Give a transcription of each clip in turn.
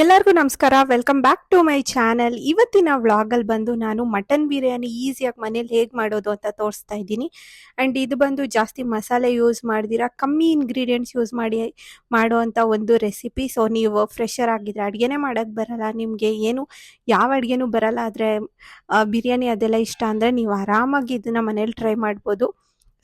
ಎಲ್ಲರಿಗೂ ನಮಸ್ಕಾರ. Welcome back to my channel ಇವತ್ತಿನ ವ್ಲಾಗಲ್ಲಿ ಬಂದು ನಾನು ಮಟನ್ ಬಿರಿಯಾನಿ ಈಸಿಯಾಗಿ ಮನೇಲಿ ಹೇಗೆ ಮಾಡೋದು ಅಂತ ತೋರಿಸ್ತಾ ಇದ್ದೀನಿ. ಆ್ಯಂಡ್ ಇದು ಬಂದು ಜಾಸ್ತಿ ಮಸಾಲೆ ಯೂಸ್ ಮಾಡ್ದಿರಾ, ಕಮ್ಮಿ ಇಂಗ್ರೀಡಿಯೆಂಟ್ಸ್ ಯೂಸ್ ಮಾಡಿ ಮಾಡೋ ಅಂಥ ಒಂದು ರೆಸಿಪಿ ಸೊ ನೀವು ಫ್ರೆಶರ್ ಆಗಿದ್ರೆ ಅಡುಗೆನೇ ಮಾಡೋಕ್ಕೆ ಬರಲ್ಲ. ನಿಮಗೆ ಏನು, ಯಾವ ಅಡುಗೆನೂ ಬರಲ್ಲ. ಆದರೆ ಬಿರಿಯಾನಿ ಅದೆಲ್ಲ ಇಷ್ಟ ಅಂದರೆ ನೀವು ಆರಾಮಾಗಿ ಇದನ್ನು ಮನೇಲಿ ಟ್ರೈ ಮಾಡ್ಬೋದು.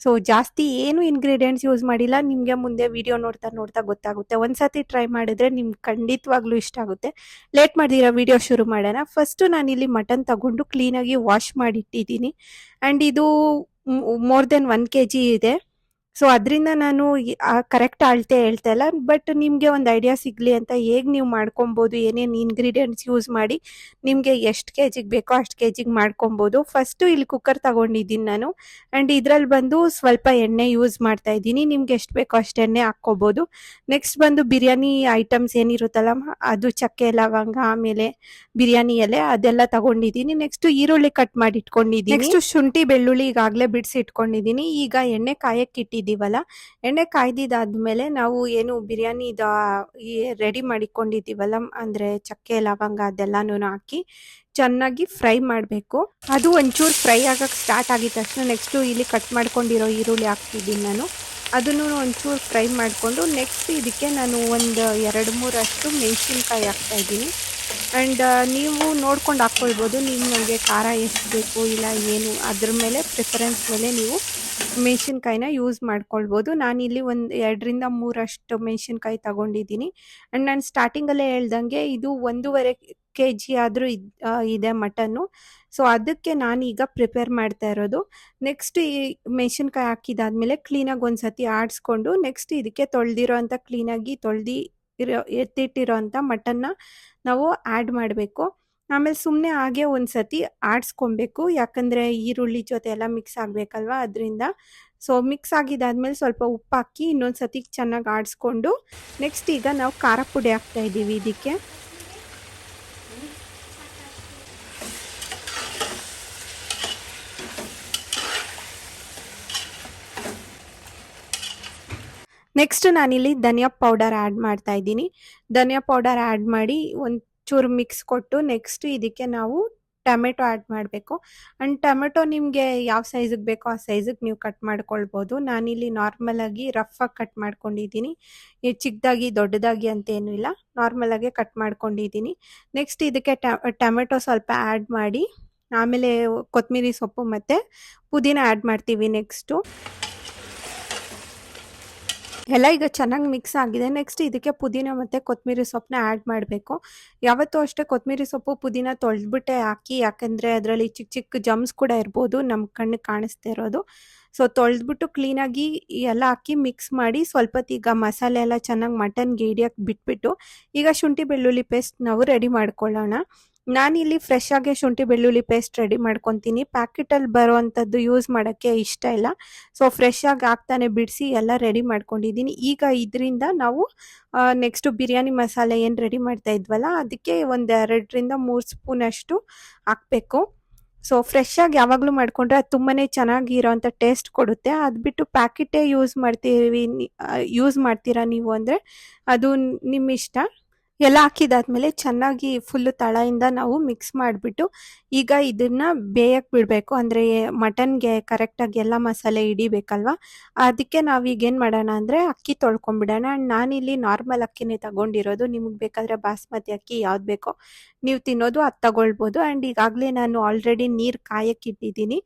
ಸೊ ಜಾಸ್ತಿ ಏನು ಇಂಗ್ರೀಡಿಯೆಂಟ್ಸ್ ಯೂಸ್ ಮಾಡಿಲ್ಲ. ನಿಮಗೆ ಮುಂದೆ ವಿಡಿಯೋ ನೋಡ್ತಾ ನೋಡ್ತಾ ಗೊತ್ತಾಗುತ್ತೆ. ಒಂದ್ಸತಿ ಟ್ರೈ ಮಾಡಿದ್ರೆ ನಿಮ್ಗೆ ಖಂಡಿತವಾಗ್ಲೂ ಇಷ್ಟ ಆಗುತ್ತೆ. ಲೇಟ್ ಮಾಡಿದಿರೋ ವಿಡಿಯೋ ಶುರು ಮಾಡೋಣ. ಫಸ್ಟು ನಾನಿಲ್ಲಿ ಮಟನ್ ತಗೊಂಡು ಕ್ಲೀನಾಗಿ ವಾಶ್ ಮಾಡಿಟ್ಟಿದ್ದೀನಿ. ಆ್ಯಂಡ್ ಇದು more than one K G ಇದೆ. ಸೊ ಅದರಿಂದ ನಾನು ಕರೆಕ್ಟ್ ಅಳತೆ ಹೇಳ್ತಾ ಇಲ್ಲ ಬಟ್ ನಿಮಗೆ ಒಂದು ಐಡಿಯಾ ಸಿಗಲಿ ಅಂತ ಹೇಗೆ ನೀವು ಮಾಡ್ಕೊಬೋದು, ಏನೇನು ಇಂಗ್ರೀಡಿಯೆಂಟ್ಸ್ ಯೂಸ್ ಮಾಡಿ ನಿಮಗೆ ಎಷ್ಟು ಕೆ ಜಿಗೆ ಬೇಕೋ ಅಷ್ಟು ಕೆ ಜಿಗೆ ಮಾಡ್ಕೊಬೋದು. ಫಸ್ಟು ಇಲ್ಲಿ ಕುಕ್ಕರ್ ತಗೊಂಡಿದ್ದೀನಿ ನಾನು ಆ್ಯಂಡ್ ಇದರಲ್ಲಿ ಬಂದು ಸ್ವಲ್ಪ ಎಣ್ಣೆ ಯೂಸ್ ಮಾಡ್ತಾ ಇದ್ದೀನಿ, ನಿಮ್ಗೆ ಎಷ್ಟು ಬೇಕೋ ಅಷ್ಟು ಎಣ್ಣೆ ಹಾಕ್ಕೋಬೋದು. ನೆಕ್ಸ್ಟ್ ಬಂದು ಬಿರಿಯಾನಿ ಐಟಮ್ಸ್ ಏನಿರುತ್ತಲ್ಲ, ಅದು ಚಕ್ಕೆ, ಲವಂಗ, ಆಮೇಲೆ ಬಿರಿಯಾನಿ ಎಲೆ, ಅದೆಲ್ಲ ತಗೊಂಡಿದ್ದೀನಿ. ನೆಕ್ಸ್ಟ್ ಈರುಳ್ಳಿ ಕಟ್ ಮಾಡಿ ಇಟ್ಕೊಂಡಿದ್ದೀನಿ ನೆಕ್ಸ್ಟ್ ಶುಂಠಿ, ಬೆಳ್ಳುಳ್ಳಿ ಈಗಾಗಲೇ ಬಿಡಿಸಿ ಇಟ್ಕೊಂಡಿದ್ದೀನಿ ಈಗ ಎಣ್ಣೆ ಕಾಯಕ್ಕೆ ಇಟ್ಟಿದ್ದೀವಲ್ಲ ಎಣ್ಣೆ ಕಾಯ್ದಿದ್ದಾದ್ಮೇಲೆ ನಾವು ಏನು ಬಿರಿಯಾನಿ ಈ ರೆಡಿ ಮಾಡಿಕೊಂಡಿದ್ದೀವಲ್ಲ, ಅಂದರೆ ಚಕ್ಕೆ, ಲವಂಗ ಅದೆಲ್ಲನೂ ಹಾಕಿ ಚೆನ್ನಾಗಿ ಫ್ರೈ ಮಾಡಬೇಕು. ಅದು ಒಂಚೂರು ಫ್ರೈ ಆಗೋಕ್ಕೆ ಸ್ಟಾರ್ಟ್ ಆಗಿದ ತಕ್ಷಣ ನೆಕ್ಸ್ಟು ಇಲ್ಲಿ ಕಟ್ ಮಾಡ್ಕೊಂಡಿರೋ ಈರುಳ್ಳಿ ಹಾಕ್ತಿದ್ದೀನಿ ನಾನು. ಅದನ್ನು ಒಂಚೂರು ಫ್ರೈ ಮಾಡಿಕೊಂಡು ನೆಕ್ಸ್ಟ್ ಇದಕ್ಕೆ ನಾನು ಒಂದು ಎರಡು, ಮೂರಷ್ಟು ಮೆಣಸಿನ್ಕಾಯಿ ಹಾಕ್ತಾಯಿದ್ದೀನಿ ಆ್ಯಂಡ್ ನೀವು ನೋಡ್ಕೊಂಡು ಹಾಕ್ಕೊಳ್ಬೋದು ನನಗೆ ಖಾರ ಎಷ್ಟು ಬೇಕು, ಇಲ್ಲ ಏನು, ಅದ್ರ ಮೇಲೆ ಪ್ರಿಫರೆನ್ಸ್ ಮೇಲೆ ನೀವು ಮೆಣಸಿನ್ಕಾಯಿನ ಯೂಸ್ ಮಾಡ್ಕೊಳ್ಬೋದು. ನಾನಿಲ್ಲಿ ಒಂದು ಎರಡರಿಂದ ಮೂರಷ್ಟು ಮೆಣಸಿನ್ಕಾಯಿ ತಗೊಂಡಿದ್ದೀನಿ. ಆ್ಯಂಡ್ ನಾನು ಸ್ಟಾರ್ಟಿಂಗಲ್ಲೇ ಹೇಳ್ದಂಗೆ ಇದು ಒಂದೂವರೆ ಕೆ ಜಿ ಆದರೂ ಇದೆ ಮಟನ್ನು. ಸೊ, ಅದಕ್ಕೆ ನಾನು ಈಗ ಪ್ರಿಪೇರ್ ಮಾಡ್ತಾ ಇರೋದು. ನೆಕ್ಸ್ಟ್ ಈ ಮೆಣಸಿನ್ಕಾಯಿ ಹಾಕಿದಾದ್ಮೇಲೆ ಕ್ಲೀನಾಗಿ ಒಂದು ಸತಿ ಆಡಿಸ್ಕೊಂಡು ನೆಕ್ಸ್ಟ್ ಇದಕ್ಕೆ ತೊಳೆದಿರೋ ಅಂಥ ಕ್ಲೀನಾಗಿ ತೊಳೆದಿ ಇರೋ, ಎತ್ತಿಟ್ಟಿರೋ ಅಂಥ ಮಟನ್ನ ನಾವು ಆ್ಯಡ್ ಮಾಡಬೇಕು. ಆಮೇಲೆ ಸುಮ್ಮನೆ ಹಾಗೆ ಒಂದು ಸತಿ ಆಡಿಸ್ಕೊಬೇಕು. ಯಾಕಂದರೆ ಈರುಳ್ಳಿ ಜೊತೆ ಎಲ್ಲ ಮಿಕ್ಸ್ ಆಗಬೇಕಲ್ವ? ಅದರಿಂದ. ಸೊ ಮಿಕ್ಸ್ ಆಗಿದ್ದಾದ್ಮೇಲೆ ಸ್ವಲ್ಪ ಉಪ್ಪು ಹಾಕಿ ಇನ್ನೊಂದು ಸತಿ ಚೆನ್ನಾಗಿ ಆಡಿಸ್ಕೊಂಡು ನೆಕ್ಸ್ಟ್ ಈಗ ನಾವು ಖಾರ ಪುಡಿ ಹಾಕ್ತಾ ಇದ್ದೀವಿ ಇದಕ್ಕೆ. ನೆಕ್ಸ್ಟ್ ನಾನಿಲ್ಲಿ ಧನಿಯಾ ಪೌಡರ್ ಆ್ಯಡ್ ಮಾಡ್ತಾ ಇದ್ದೀನಿ. ಧನಿಯಾ ಪೌಡರ್ ಆ್ಯಡ್ ಮಾಡಿ ಒಂದು ಚೂರು ಮಿಕ್ಸ್ ಕೊಟ್ಟು ನೆಕ್ಸ್ಟ್ ಇದಕ್ಕೆ ನಾವು ಟೊಮೆಟೊ ಆ್ಯಡ್ ಮಾಡಬೇಕು. ಆ್ಯಂಡ್ ಟೊಮೆಟೊ ನಿಮಗೆ ಯಾವ ಸೈಜಿಗೆ ಬೇಕೋ ಆ ಸೈಜಿಗೆ ನೀವು ಕಟ್ ಮಾಡ್ಕೊಳ್ಬೋದು. ನಾನಿಲ್ಲಿ ನಾರ್ಮಲಾಗಿ ರಫಾಗಿ ಕಟ್ ಮಾಡ್ಕೊಂಡಿದ್ದೀನಿ. ಚಿಕ್ಕದಾಗಿ ದೊಡ್ಡದಾಗಿ ಅಂತೇನೂ ಇಲ್ಲ. ನಾರ್ಮಲಾಗೆ ಕಟ್ ಮಾಡ್ಕೊಂಡಿದ್ದೀನಿ. ನೆಕ್ಸ್ಟ್ ಇದಕ್ಕೆ ಟೊಮೆಟೊ ಸ್ವಲ್ಪ ಆ್ಯಡ್ ಮಾಡಿ, ಆಮೇಲೆ ಕೊತ್ತಂಬರಿ ಸೊಪ್ಪು ಮತ್ತು ಪುದೀನ ಆ್ಯಡ್ ಮಾಡ್ತೀವಿ ನೆಕ್ಸ್ಟು ಎಲ್ಲ ಈಗ ಚೆನ್ನಾಗಿ ಮಿಕ್ಸ್ ಆಗಿದೆ. ನೆಕ್ಸ್ಟ್ ಇದಕ್ಕೆ ಪುದೀನ ಮತ್ತು ಕೊತ್ತಂಬರಿ ಸೊಪ್ಪನ್ನ ಆ್ಯಡ್ ಮಾಡಬೇಕು. ಯಾವತ್ತೂ ಅಷ್ಟೇ ಕೊತ್ತಂಬರಿ ಸೊಪ್ಪು ಪುದೀನ ತೊಳೆದ್ಬಿಟ್ಟೆ ಹಾಕಿ, ಯಾಕಂದರೆ ಅದರಲ್ಲಿ ಚಿಕ್ಕ ಚಿಕ್ಕ ಜಮ್ಸ್ ಕೂಡ ಇರ್ಬೋದು ನಮ್ಮ ಕಣ್ಣಿಗೆ ಕಾಣಿಸ್ತಾ ಇರೋದು. ಸೊ ತೊಳೆದ್ಬಿಟ್ಟು ಕ್ಲೀನಾಗಿ ಎಲ್ಲ ಹಾಕಿ ಮಿಕ್ಸ್ ಮಾಡಿ ಸ್ವಲ್ಪ ಈಗ ಮಸಾಲೆ ಎಲ್ಲ ಚೆನ್ನಾಗಿ ಮಟನ್ಗೆ ಹಿಡಿಯೋಕ್ಕೆ ಬಿಟ್ಬಿಟ್ಟು ಈಗ ಶುಂಠಿ ಬೆಳ್ಳುಳ್ಳಿ ಪೇಸ್ಟ್ ನಾವು ರೆಡಿ ಮಾಡ್ಕೊಳ್ಳೋಣ. ನಾನಿಲ್ಲಿ ಫ್ರೆಶ್ ಆಗಿ ಶುಂಠಿ ಬೆಳ್ಳುಳ್ಳಿ ಪೇಸ್ಟ್ ರೆಡಿ ಮಾಡ್ಕೊತೀನಿ. ಪ್ಯಾಕೆಟಲ್ಲಿ ಬರೋ ಅಂಥದ್ದು ಯೂಸ್ ಮಾಡೋಕ್ಕೆ ಇಷ್ಟ ಇಲ್ಲ. ಸೊ ಫ್ರೆಶ್ ಆಗಿ ಹಾಕ್ತಾನೆ ಬಿಡಿಸಿ ಎಲ್ಲ ರೆಡಿ ಮಾಡ್ಕೊಂಡಿದ್ದೀನಿ. ಈಗ ಇದರಿಂದ ನಾವು ನೆಕ್ಸ್ಟು ಬಿರಿಯಾನಿ ಮಸಾಲೆ ಏನು ರೆಡಿ ಮಾಡ್ತಾ ಇದ್ವಲ್ಲ, ಅದಕ್ಕೆ ಒಂದು ಎರಡರಿಂದ ಮೂರು ಸ್ಪೂನಷ್ಟು ಹಾಕಬೇಕು. ಸೊ ಫ್ರೆಶ್ ಆಗಿ ಯಾವಾಗಲೂ ಮಾಡಿಕೊಂಡ್ರೆ ಅದು ತುಂಬಾ ಚೆನ್ನಾಗಿರೋವಂಥ ಟೇಸ್ಟ್ ಕೊಡುತ್ತೆ. ಅದು ಬಿಟ್ಟು ಪ್ಯಾಕೆಟೇ ಯೂಸ್ ಮಾಡ್ತೀವಿ ಯೂಸ್ ಮಾಡ್ತೀರಾ ನೀವು ಅಂದರೆ ಅದು ನಿಮ್ಮ ಇಷ್ಟ ಎಲ್ಲ ಹಾಕಿದಾದ್ಮೇಲೆ ಚೆನ್ನಾಗಿ ಫುಲ್ಲು ತಳದಿಂದ ನಾವು ಮಿಕ್ಸ್ ಮಾಡಿಬಿಟ್ಟು ಈಗ ಇದನ್ನು ಬೇಯಕ್ಕೆ ಬಿಡಬೇಕು. ಅಂದರೆ ಮಟನ್ಗೆ ಕರೆಕ್ಟಾಗಿ ಎಲ್ಲ ಮಸಾಲೆ ಹಿಡಿಬೇಕಲ್ವ? ಅದಕ್ಕೆ ನಾವೀಗ ಏನು ಮಾಡೋಣ ಅಂದರೆ ಅಕ್ಕಿ ತೊಳ್ಕೊಂಬಿಡೋಣ. ನಾನಿಲ್ಲಿ ನಾರ್ಮಲ್ ಅಕ್ಕಿನೇ ತಗೊಂಡಿರೋದು. ನಿಮಗೆ ಬೇಕಾದರೆ ಬಾಸ್ಮತಿ ಅಕ್ಕಿ ಯಾವ್ದು ಬೇಕೋ ನೀವು ತಿನ್ನೋದು ಅದು ತಗೊಳ್ಬೋದು. ಆ್ಯಂಡ್ ಈಗಾಗಲೇ ನಾನು ಆಲ್ರೆಡಿ ನೀರು ಕಾಯಕ್ಕೆ ಇಟ್ಟಿದ್ದೀನಿ.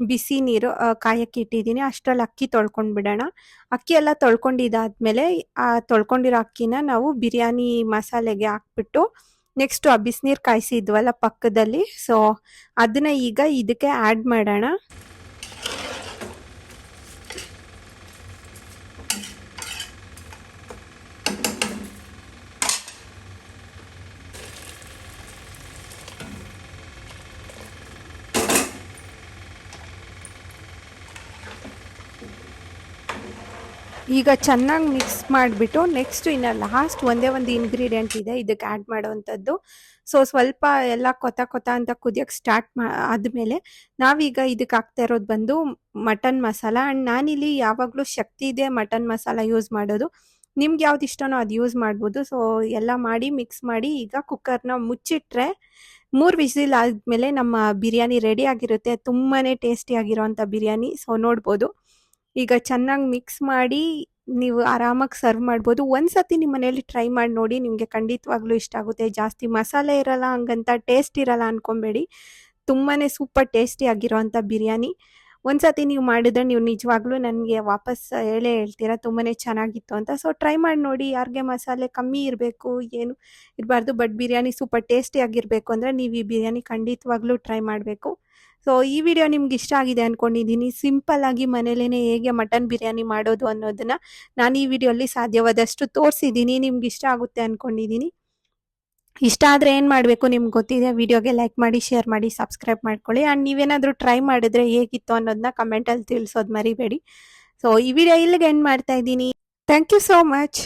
ಬಿಸಿ ನೀರು ಕಾಯಕ್ಕೆ ಇಟ್ಟಿದ್ದೀನಿ. ಅಷ್ಟರಲ್ಲಿ ಅಕ್ಕಿ ತೊಳ್ಕೊಂಡು ಬಿಡೋಣ. ಅಕ್ಕಿ ಎಲ್ಲ ತೊಳ್ಕೊಂಡಿದ್ದಾದ್ಮೇಲೆ ಆ, ತೊಳ್ಕೊಂಡಿರೋ ಅಕ್ಕಿನ ನಾವು ಬಿರಿಯಾನಿ ಮಸಾಲೆಗೆ ಹಾಕ್ಬಿಟ್ಟು ನೆಕ್ಸ್ಟು ಆ ಬಿಸಿನೀರು ಕಾಯಿಸಿದ್ವಲ್ಲ ಪಕ್ಕದಲ್ಲಿ. ಸೊ, ಅದನ್ನ ಈಗ ಇದಕ್ಕೆ ಆ್ಯಡ್ ಮಾಡೋಣ. ಈಗ ಚೆನ್ನಾಗಿ ಮಿಕ್ಸ್ ಮಾಡಿಬಿಟ್ಟು ನೆಕ್ಸ್ಟ್ ಇನ್ನು ಲಾಸ್ಟ್ ಒಂದೇ ಒಂದು ಇಂಗ್ರೀಡಿಯೆಂಟ್ ಇದೆ ಇದಕ್ಕೆ ಆ್ಯಡ್ ಮಾಡೋವಂಥದ್ದು. ಸೊ ಸ್ವಲ್ಪ ಎಲ್ಲ ಕೊತ ಕೊತ ಅಂತ ಕುದಿಯೋಕ್ಕೆ ಸ್ಟಾರ್ಟ್ ಮಾ, ಆದಮೇಲೆ ನಾವೀಗ ಇದಕ್ಕೆ ಹಾಕ್ತಾ ಇರೋದು ಬಂದು ಮಟನ್ ಮಸಾಲ. ಆ್ಯಂಡ್ ನಾನಿಲ್ಲಿ ಯಾವಾಗಲೂ ಶಕ್ತಿ ಇದೆ ಮಟನ್ ಮಸಾಲ ಯೂಸ್ ಮಾಡೋದು. ನಿಮ್ಗೆ ಯಾವ್ದು ಇಷ್ಟನೋ ಅದು ಯೂಸ್ ಮಾಡ್ಬೋದು. ಸೊ ಎಲ್ಲ ಮಾಡಿ ಮಿಕ್ಸ್ ಮಾಡಿ ಈಗ ಕುಕ್ಕರ್ನ ಮುಚ್ಚಿಟ್ರೆ ಮೂರು ವಿಸಿಲ್ ಆದಮೇಲೆ ನಮ್ಮ ಬಿರಿಯಾನಿ ರೆಡಿ ಆಗಿರುತ್ತೆ. ತುಂಬಾ ಟೇಸ್ಟಿಯಾಗಿರೋವಂಥ ಬಿರಿಯಾನಿ. ಸೊ ನೋಡ್ಬೋದು. ಈಗ ಚೆನ್ನಾಗಿ ಮಿಕ್ಸ್ ಮಾಡಿ ನೀವು ಆರಾಮಾಗಿ ಸರ್ವ್ ಮಾಡ್ಬೋದು. ಒಂದ್ಸತಿ ನಿಮ್ಮ ಮನೇಲಿ ಟ್ರೈ ಮಾಡಿ ನೋಡಿ, ನಿಮಗೆ ಖಂಡಿತವಾಗ್ಲೂ ಇಷ್ಟ ಆಗುತ್ತೆ. ಜಾಸ್ತಿ ಮಸಾಲೆ ಇರಲ್ಲ, ಹಂಗಂತ ಟೇಸ್ಟ್ ಇರಲ್ಲ ಅನ್ಕೊಬೇಡಿ. ತುಂಬಾ ಸೂಪರ್ ಟೇಸ್ಟಿ ಆಗಿರೋವಂಥ ಬಿರಿಯಾನಿ. ಒಂದ್ಸತಿ ನೀವು ಮಾಡಿದ್ರೆ ನೀವು ನಿಜವಾಗ್ಲೂ ನನಗೆ ವಾಪಸ್ ಹೇಳೇ ಹೇಳ್ತೀರಾ ತುಂಬಾ ಚೆನ್ನಾಗಿತ್ತು ಅಂತ. ಸೊ ಟ್ರೈ ಮಾಡಿ ನೋಡಿ, ಯಾರಿಗೆ ಮಸಾಲೆ ಕಮ್ಮಿ ಇರಬೇಕು, ಏನು ಇರಬಾರ್ದು ಬಟ್ ಬಿರಿಯಾನಿ ಸೂಪರ್ ಟೇಸ್ಟಿ ಆಗಿರಬೇಕು ಅಂದರೆ ನೀವು ಈ ಬಿರಿಯಾನಿ ಖಂಡಿತವಾಗ್ಲೂ ಟ್ರೈ ಮಾಡಬೇಕು. ಸೊ ಈ ವಿಡಿಯೋ ನಿಮ್ಗೆ ಇಷ್ಟ ಆಗಿದೆ ಅಂದ್ಕೊಂಡಿದ್ದೀನಿ ಸಿಂಪಲ್ ಆಗಿ ಮನೇಲೇ ಹೇಗೆ ಮಟನ್ ಬಿರಿಯಾನಿ ಮಾಡೋದು ಅನ್ನೋದನ್ನ ನಾನು ಈ ವಿಡಿಯೋಲ್ಲಿ ಸಾಧ್ಯವಾದಷ್ಟು ತೋರಿಸಿದ್ದೀನಿ. ನಿಮ್ಗೆ ಇಷ್ಟ ಆಗುತ್ತೆ ಅಂದ್ಕೊಂಡಿದ್ದೀನಿ ಇಷ್ಟ ಆದರೆ ಏನು ಮಾಡಬೇಕು ನಿಮ್ಗೆ ಗೊತ್ತಿದೆ. ವಿಡಿಯೋಗೆ ಲೈಕ್ ಮಾಡಿ ಶೇರ್ ಮಾಡಿ ಸಬ್ಸ್ಕ್ರೈಬ್ ಮಾಡ್ಕೊಳ್ಳಿ. ಆ್ಯಂಡ್ ನೀವೇನಾದರೂ ಟ್ರೈ ಮಾಡಿದ್ರೆ ಹೇಗಿತ್ತು ಅನ್ನೋದನ್ನ ಕಮೆಂಟಲ್ಲಿ ತಿಳಿಸೋದು ಮರಿಬೇಡಿ. ಸೊ ಈ ವಿಡಿಯೋ ಇಲ್ಲಿಗೆ ಎಂಡ್ ಮಾಡ್ತಾ ಇದ್ದೀನಿ. Thank you so much